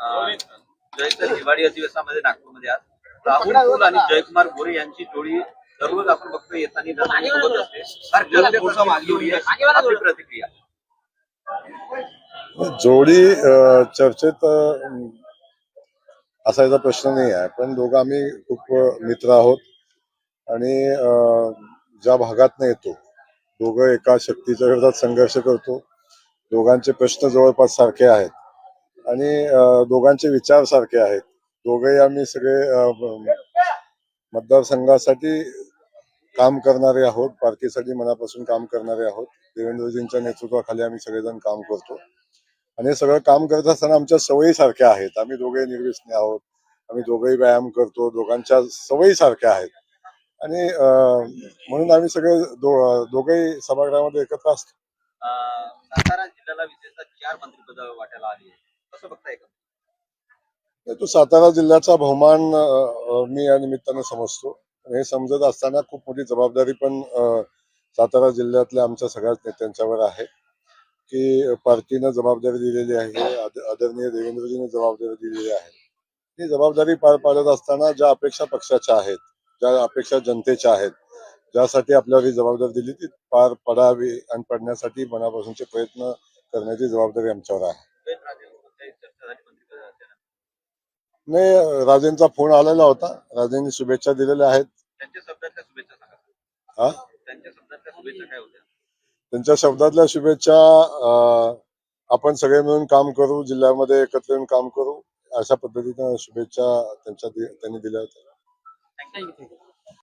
अं, जयचं दिवाळी अधिवेशनामध्ये नागपूरमध्ये आज. राहुल कुल आणि जयकुमार गोरे यांची जोडी दररोज आपण बघतो येताना असते. प्रतिक्रिया जोडी. अ, चर्चेत असायचा प्रश्न नाही आहे पण दोघं आम्ही खूप मित्र आहोत. आणि ज्या भागातनं येतो दोघं एका शक्तीच्या विरोधात संघर्ष करतो. दोघांचे प्रश्न जवळपास सारखे आहेत. आणि दोघांचे विचार सारखे आहेत. दोघंही आम्ही सगळे मतदारसंघासाठी काम करणारे आहोत. पार्टीसाठी मनापासून काम करणारे आहोत. देवेंद्रजींच्या नेतृत्वाखाली आम्ही सगळेजण काम करतो. आणि हे सगळं काम करत असताना आमच्या सवयी सारख्या आहेत. आम्ही दोघेही निर्विसने आहोत. आम्ही दोघेही व्यायाम करतो. दोघांच्या सवयी सारख्या आहेत. आणि अं, म्हणून आम्ही सगळे दोघेही सभागृहामध्ये एकत्र असतो. सातारा जिल्ह्याला विशेषतः चार मंत्रिपद वाट्याला आली आहे कसं बघताय का? तो सातारा जिल्ह्याचा बहुमान मी या निमित्तानं समजतो. आणि हे समजत असताना खूप मोठी जबाबदारी पण सातारा जिल्ह्यातल्या आमच्या सगळ्याच नेत्यांच्यावर आहे. की पार्टीनं जबाबदारी दिलेली आहे आद- आदरणीय देवेंद्रजीने जबाबदारी दिलेली आहे. ही जबाबदारी पार पाडत असताना ज्या अपेक्षा पक्षाच्या आहेत ज्या अपेक्षा जनतेच्या आहेत ज्यासाठी आपल्याला ही जबाबदारी दिली ती पार पडावी आणि पडण्यासाठी मनापासूनचे प्रयत्न करण्याची जबाबदारी आमच्यावर आहे. नाही राजेंचा फोन आलेला होता. राजेंनी शुभेच्छा दिलेल्या आहेत. त्यांच्या शब्दातल्या शुभेच्छा हा? त्यांच्या शब्दातल्या शुभेच्छा अं, आपण सगळे मिळून काम करू जिल्ह्यामध्ये एकत्र येऊन काम करू अशा पद्धतीनं शुभेच्छा त्यांच्या त्यांनी दिल्या होत्या. 那一个。